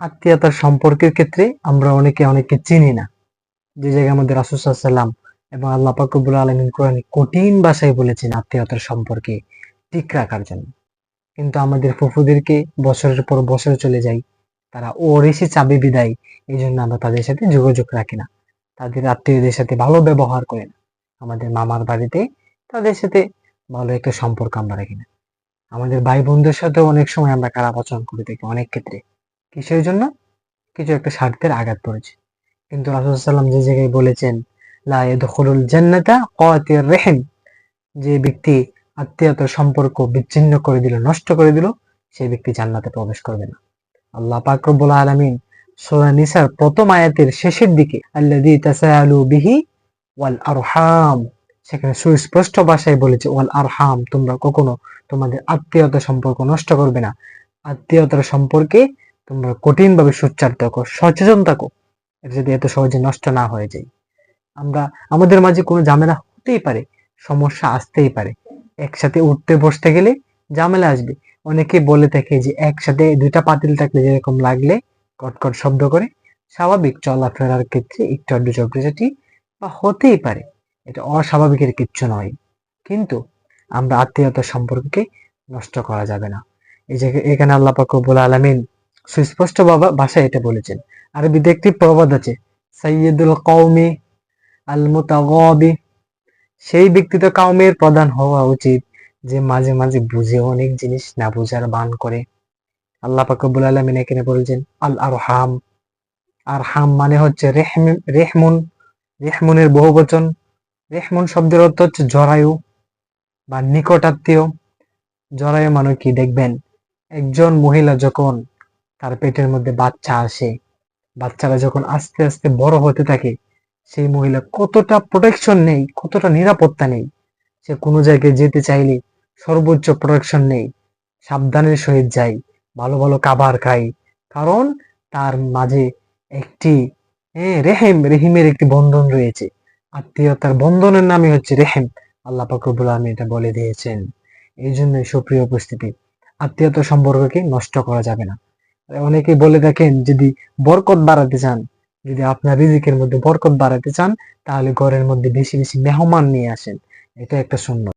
আত্মীয়তার সম্পর্কের ক্ষেত্রে আমরা অনেকে অনেকে চিনি না। যে জায়গায় আমাদের রাসুসাল্লাম এবং আল্লাহ পাকবুল আলমিন কোরআনে কঠিন ভাষায় বলেছেন আত্মীয়তার সম্পর্কে ঠিক রাখার জন্য। কিন্তু আমাদের ফুফুদেরকে বছরের পর বছর চলে যায়, তারা ওরেসে চাবি বিদায় এই জন্য আমরা তাদের সাথে যোগাযোগ রাখি না। তাদের আত্মীয়দের সাথে ভালো ব্যবহার করি না। আমাদের মামার বাড়িতে তাদের সাথে ভালো একটা সম্পর্ক আমরা রাখি না। আমাদের ভাই বোনদের সাথেও অনেক সময় আমরা খারাপ আচরণ করে থাকি অনেক ক্ষেত্রে। কিসের জন্য? কিছু একটা স্বার্থের আঘাত পড়েছে। কিন্তু রাসুলসাল্লাম যে জায়গায় বলেছেন জান্নাতা রহিম যে ব্যক্তি আত্মীয়তার সম্পর্ক বিচ্ছিন্ন করে দিল, নষ্ট করে দিল সেই ব্যক্তি জান্নাতে প্রবেশ করবে না। আল্লাহ পাক প্রথম আয়াতের শেষের দিকে, আল্লাযী তাসাআলু বিহি ওয়াল আরহাম সেখানে সুস্পষ্ট ভাষায় বলেছে, ওয়াল আরহাম তোমরা কখনো তোমাদের আত্মীয়তা সম্পর্ক নষ্ট করবে না। আত্মীয়তার সম্পর্কে তোমরা কঠিন ভাবে সোচ্চার থাকো, সচেতন থাকো। যদি এত সহজে নষ্ট না হয়ে যায়। আমরা, আমাদের মাঝে কোনো ঝামেলা হতেই পারে, সমস্যা আসতেই পারে। একসাথে উঠতে বসতে গেলে ঝামেলা আসবে। অনেকে বলে থাকে যে একসাথে দুইটা পাতিল থাকলে যেরকম লাগলে, কটকট শব্দ করে, স্বাভাবিক চলাফেরার ক্ষেত্রে একটু আড্ডু চক্রাচাটি বা হতেই পারে। এটা অস্বাভাবিকের কিচ্ছু নয়। কিন্তু আমরা আত্মীয়তার সম্পর্ককে নষ্ট করা যাবে না। এই যে এখানে আল্লাহ পাকবুল আলমিন সুস্পষ্ট ভাষায় এটা বলেছেন। আরবিতে একটি প্রবাদ আছে সাইয়দুল কৌমি আল মুতাগবি সেই ব্যক্তি তো কাউমের প্রধান হওয়া উচিত, যে মাঝে মাঝে বুঝে অনেক জিনিস না বুঝার বান করে। আল্লাহ পাকবুল আলমিন এখানে বলেছেন আল আর হাম মানে হচ্ছে রেহম, রেহমুন, রেহমুনের বহু বচন রেহমুন শব্দের অর্থ হচ্ছে জরায়ু বা নিকটাত্মীয়। জরায়ু মানে কি? দেখবেন, একজন মহিলা যখন তার পেটের মধ্যে বাচ্চা আসে। বাচ্চারা যখন আস্তে আস্তে বড় হতে থাকে সেই মহিলা কতটা প্রোটেকশন নেই কতটা নিরাপত্তা নেই। সে কোনো জায়গায় যেতে চাইলে সর্বোচ্চ প্রোটেকশন নেই সাবধানের সহিত যাই ভালো ভালো খাবার খাই কারণ তার মাঝে একটি হ্যাঁ, রেহেম রেহিমের একটি বন্ধন রয়েছে। আত্মীয়তার বন্ধনের নামই হচ্ছে রেহেম। আল্লাহ পাকবুল আলম এটা বলে দিয়েছেন। এই জন্যই সুপ্রিয় উপস্থিতি আত্মীয়তা সম্পর্ককে নষ্ট করা যাবে না। অনেকেই বলে দেখেন যদি বরকত বাড়াতে চান, যদি আপনার রিজিকের মধ্যে বরকত বাড়াতে চান, তাহলে ঘরের মধ্যে বেশি বেশি মেহমান নিয়ে আসেন। এটা একটা শূন্য